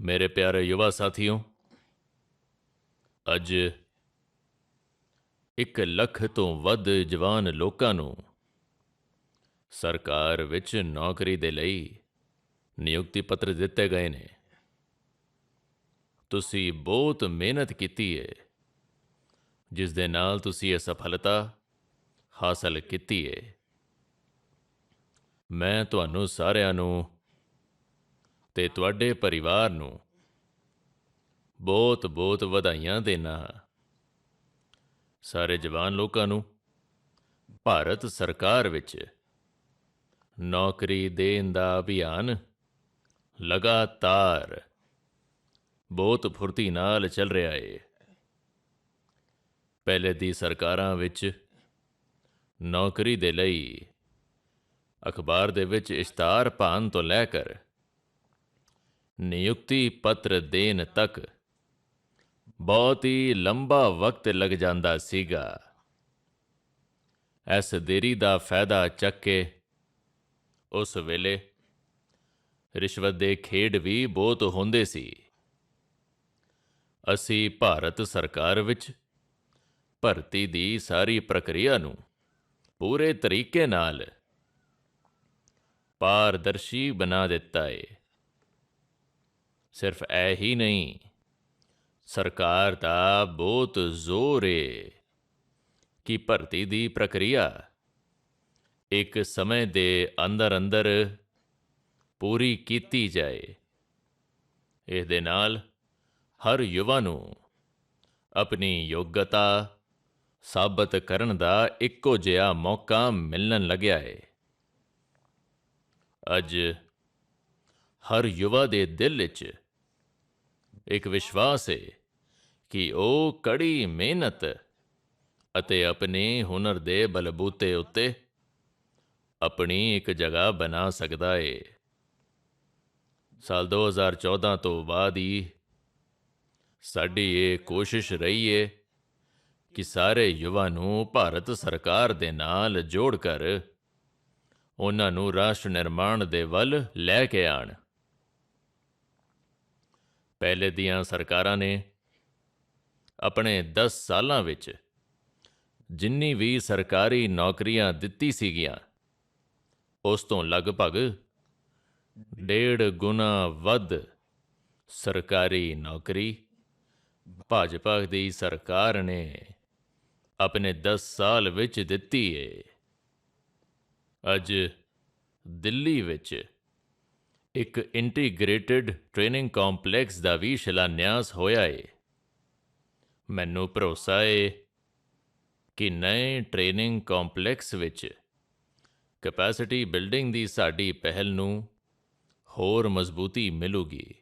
ਮੇਰੇ ਪਿਆਰੇ ਯੁਵਾ ਸਾਥੀਓ, ਅੱਜ ਇੱਕ ਲੱਖ ਤੋਂ ਵੱਧ ਜਵਾਨ ਲੋਕਾਂ ਨੂੰ ਸਰਕਾਰ ਵਿੱਚ ਨੌਕਰੀ ਦੇ ਲਈ ਨਿਯੁਕਤੀ ਪੱਤਰ ਦਿੱਤੇ ਗਏ ਨੇ। ਤੁਸੀਂ ਬਹੁਤ ਮਿਹਨਤ ਕੀਤੀ ਹੈ ਜਿਸ ਦੇ ਨਾਲ ਤੁਸੀਂ ਇਹ ਸਫਲਤਾ ਹਾਸਲ ਕੀਤੀ ਹੈ ਮੈਂ ਤੁਹਾਨੂੰ ਸਾਰਿਆਂ ਨੂੰ ਤੇ ਤੁਹਾਡੇ ਪਰਿਵਾਰ ਨੂੰ ਬਹੁਤ ਬਹੁਤ ਵਧਾਈਆਂ ਦੇਣਾ। ਸਾਰੇ ਜਵਾਨ ਲੋਕਾਂ ਨੂੰ ਭਾਰਤ ਸਰਕਾਰ ਵਿੱਚ ਨੌਕਰੀ ਦੇਣ ਦਾ ਅਭਿਆਨ ਲਗਾਤਾਰ ਬਹੁਤ ਫੁਰਤੀ ਨਾਲ ਚੱਲ ਰਿਹਾ ਏ। ਪਹਿਲੇ ਦੀ ਸਰਕਾਰਾਂ ਵਿੱਚ ਨੌਕਰੀ ਦੇ ਲਈ ਅਖਬਾਰ ਦੇ ਵਿੱਚ ਇਸ਼ਤਾਰ ਪਾਉਣ ਤੋਂ ਲੈ ਕਰ ਨਿਯੁਕਤੀ ਪੱਤਰ ਦੇਣ ਤੱਕ। ਬਹੁਤ ਹੀ ਲੰਬਾ ਵਕਤ ਲੱਗ ਜਾਂਦਾ ਸੀਗਾ। ਇਸ ਦੇਰੀ ਦਾ ਫਾਇਦਾ ਚੱਕ ਕੇ ਉਸ ਵੇਲੇ ਰਿਸ਼ਵਤ ਦੇ ਖੇਡ ਵੀ ਬਹੁਤ ਹੁੰਦੇ ਸੀ। ਅਸੀਂ ਭਾਰਤ ਸਰਕਾਰ ਵਿੱਚ ਭਰਤੀ ਦੀ ਸਾਰੀ ਪ੍ਰਕਿਰਿਆ ਨੂੰ ਪੂਰੇ ਤਰੀਕੇ ਨਾਲ ਪਾਰਦਰਸ਼ੀ ਬਣਾ ਦਿੱਤਾ ਏ। ਸਿਰਫ ਐ ਹੀ ਨਹੀਂ। ਸਰਕਾਰ ਦਾ ਬਹੁਤ ਜ਼ੋਰ ਏ ਕਿ ਭਰਤੀ ਦੀ ਪ੍ਰਕਿਰਿਆ ਇੱਕ ਸਮੇਂ ਦੇ ਅੰਦਰ ਅੰਦਰ ਪੂਰੀ ਕੀਤੀ ਜਾਏ। ਇਸ ਦੇ ਨਾਲ ਹਰ ਯੁਵਾ ਨੂੰ ਆਪਣੀ ਯੋਗਤਾ ਸਾਬਤ ਕਰਨ ਦਾ ਇੱਕੋ ਜਿਹਾ ਮੌਕਾ ਮਿਲਣ ਲੱਗਿਆ ਹੈ ਅੱਜ ਹਰ ਯੁਵਾ ਦੇ ਦਿਲ ਵਿੱਚ ਇੱਕ ਵਿਸ਼ਵਾਸ ਹੈ ਕਿ ਉਹ ਕੜੀ ਮਿਹਨਤ ਅਤੇ ਆਪਣੇ ਹੁਨਰ ਦੇ ਬਲਬੂਤੇ ਉੱਤੇ ਆਪਣੀ ਇੱਕ ਜਗ੍ਹਾ ਬਣਾ ਸਕਦਾ ਹੈ ਸਾਲ 2014 ਤੋਂ ਬਾਅਦ ਹੀ ਸਾਡੀ ਇਹ ਕੋਸ਼ਿਸ਼ ਰਹੀ ਹੈ ਕਿ ਸਾਰੇ ਯੁਵਾ ਨੂੰ ਭਾਰਤ ਸਰਕਾਰ ਦੇ ਨਾਲ ਜੋੜ ਕਰ ਉਹਨਾਂ ਨੂੰ ਰਾਸ਼ਟਰ ਨਿਰਮਾਣ ਦੇ ਵੱਲ ਲੈ ਕੇ ਆਣ। ਪਹਿਲੇ ਦੀਆਂ ਸਰਕਾਰਾਂ ਨੇ ਆਪਣੇ 10 ਸਾਲਾਂ ਵਿੱਚ ਜਿੰਨੀ ਵੀ ਸਰਕਾਰੀ ਨੌਕਰੀਆਂ ਦਿੱਤੀ ਸੀਗੀਆਂ, ਉਸ ਤੋਂ ਲਗਭਗ ਡੇਢ ਗੁਣਾ ਵੱਧ ਸਰਕਾਰੀ ਨੌਕਰੀ ਭਾਜਪਾ ਦੀ ਸਰਕਾਰ ਨੇ ਆਪਣੇ 10 ਸਾਲ ਵਿੱਚ ਦਿੱਤੀ ਹੈ ਅੱਜ ਦਿੱਲੀ ਵਿੱਚ ਇੱਕ ਇੰਟੀਗ੍ਰੇਟਿਡ ਟ੍ਰੇਨਿੰਗ ਕੰਪਲੈਕਸ ਦਾ ਵੀ ਸ਼ਿਲਾਨਿਆਸ ਹੋਇਆ ਏ। ਮੈਨੂੰ ਭਰੋਸਾ ਏ ਕਿ ਨਵੇਂ ਟ੍ਰੇਨਿੰਗ ਕੰਪਲੈਕਸ ਵਿੱਚ ਕੈਪੈਸਿਟੀ ਬਿਲਡਿੰਗ ਦੀ ਸਾਡੀ ਪਹਿਲ ਨੂੰ ਹੋਰ ਮਜ਼ਬੂਤੀ ਮਿਲੂਗੀ।